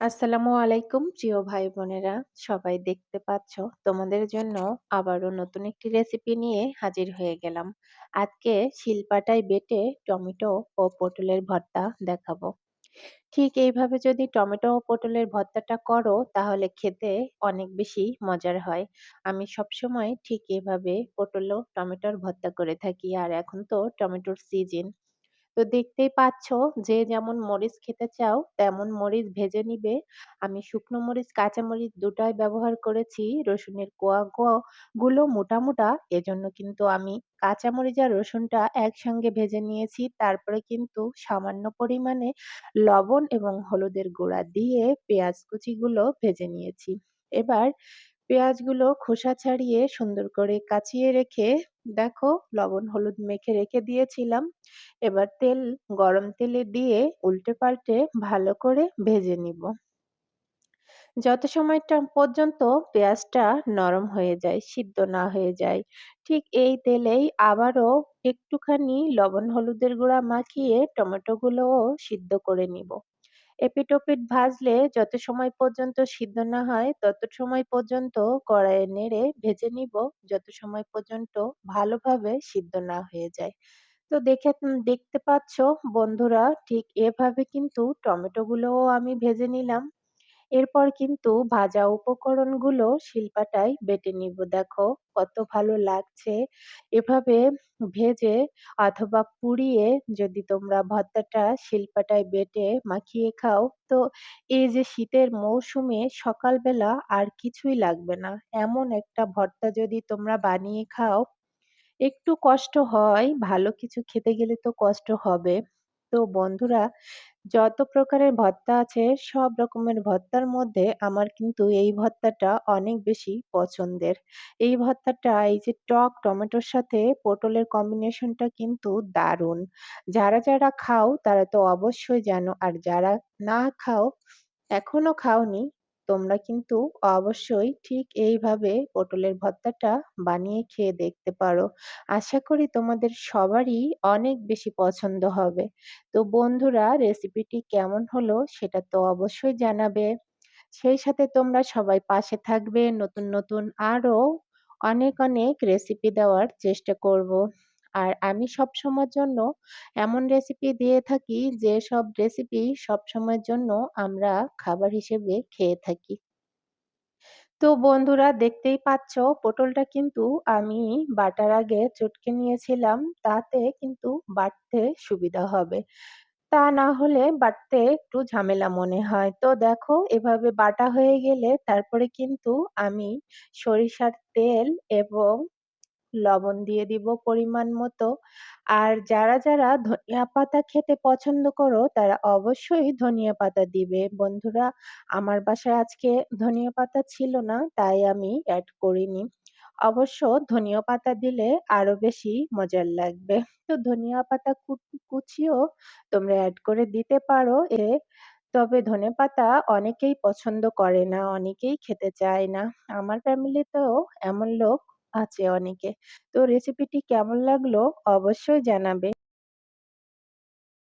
আসসালামু আলাইকুম, প্রিয় ভাই বোনেরা সবাই দেখতে পাচ্ছ, তোমাদের জন্য আবারও নতুন একটি রেসিপি নিয়ে হাজির হয়ে গেলাম। আজকে শিলপাটায় বেটে টমেটো ও পটলের ভর্তা দেখাবো। ঠিক এইভাবে যদি টমেটো ও পটলের ভর্তাটা করো, তাহলে খেতে অনেক বেশি মজার হয়। আমি সবসময় ঠিক এভাবে পটল ও টমেটোর ভর্তা করে থাকি, আর এখন তো টমেটোর সিজন তো দেখতেই পাচ্ছ যে যেমন মরিচ খেতে চাও, তেমন মরিচ ভেজে নিবে। আমি শুকনো মরিচ, কাঁচা মরিচ দুটাই ব্যবহার করেছি। রসুনের কোয়া কোয়া গুলো মোটা মোটা, এজন্য কিন্তু আমি কাঁচা মরিচ আর রসুনটা একসঙ্গে ভেজে নিয়েছি। তারপরে কিন্তু সামান্য পরিমাণে লবণ এবং হলুদের গুঁড়া দিয়ে পেঁয়াজ কুচিগুলো ভেজে নিয়েছি। এবার পেঁয়াজগুলো খোসা ছাড়িয়ে সুন্দর করে কাচিয়ে রেখে দেখো লবণ, হলুদ মেখে রেখে দিয়েছিলাম। এবার তেল, গরম তেলে দিয়ে উল্টে পাল্টে ভালো করে ভেজে নিব। যত সময়টা পর্যন্ত পেঁয়াজটা নরম হয়ে যায়, সিদ্ধ না হয়ে যায়, ঠিক এই তেলেই আবারও একটুখানি লবণ, হলুদের গুঁড়া মাখিয়ে টমেটোগুলোও সিদ্ধ করে নিব। এপিঠ ওপিঠ ভাজলে যত সময় পর্যন্ত সিদ্ধ না হয়, তত সময় পর্যন্ত কড়াইয়ে নেড়ে ভেজে নিব, যত সময় পর্যন্ত ভালোভাবে সিদ্ধ না হয়ে যায়। তো দেখে দেখতে পাচ্ছ বন্ধুরা, ঠিক এভাবে কিন্তু টমেটো গুলোও আমি ভেজে নিলাম। এরপর কিন্তু ভাজা উপকরণগুলো শিলপাটায় বেটে নিব। দেখো কত ভালো লাগছে। এভাবে ভেজে অথবা পুড়িয়ে যদি তোমরা ভর্তাটা শিলপাটায় বেটে মাখিয়ে খাও, তো এই যে শীতের মৌসুমে সকালবেলা আর কিছুই লাগবে না। এমন একটা ভর্তা যদি তোমরা বানিয়ে খাও, একটু কষ্ট হয়, ভালো কিছু খেতে গেলে তো কষ্ট হবে। তো বন্ধুরা যত প্রকারের ভর্তা আছে সব রকমের ভর্তার মধ্যে আমার কিন্তু এই ভর্তাটা অনেক বেশি পছন্দের। এই ভর্তাটা এই যে টক টমেটোর সাথে পটলের কম্বিনেশনটা কিন্তু দারুণ। যারা, যারা খাও তারা তো অবশ্যই জানো আর যারা না খাও এখনও খাওনি তোমরা কিন্তু অবশ্যই ঠিক এইভাবে পটলের ভর্তাটা বানিয়ে খেয়ে দেখতে পারো। আশা করি তোমাদের সবারই অনেক বেশি পছন্দ হবে। তো বন্ধুরা রেসিপিটি কেমন হলো সেটা তো অবশ্যই জানাবে। সেই সাথে তোমরা সবাই পাশে থাকবে নতুন, নতুন আরও অনেক, অনেক রেসিপি দেওয়ার চেষ্টা করব। আর আমি সবসময়ের জন্য এমন রেসিপি দিয়ে থাকি যে, সব রেসিপি সবসময়ের জন্য আমরা খাবার হিসেবে খেয়ে থাকি। তো বন্ধুরা দেখতেই পাচ্ছ, পটলটা কিন্তু আমি বাটার আগে চটকে নিয়েছিলাম, তাতে কিন্তু বাটতে সুবিধা হবে। তা না হলে বাটতে একটু ঝামেলা মনে হয়। তো দেখো, এভাবে বাটা হয়ে গেলে তারপরে কিন্তু আমি সরিষার তেল এবং লবণ দিয়ে দিব পরিমাণ মতো। আর যারা, যারা ধনিয়া পাতা খেতে পছন্দ করো তারা অবশ্যই ধনিয়া পাতা দিবে। বন্ধুরা আমার বাসায় আজকে ধনিয়া পাতা ছিল না তাই আমি অ্যাড করিনি। অবশ্য ধনিয়া পাতা দিলে আরও বেশি মজার লাগবে। তো ধনিয়া পাতা কুচিও তোমরা অ্যাড করে দিতে পারো এ তবে ধনেপাতা অনেকেই পছন্দ করে না, অনেকেই খেতে চায় না। আমার ফ্যামিলিতেও এমন লোক আছে অনেকে। তো রেসিপিটি কেমন লাগল অবশ্যই জানাবে।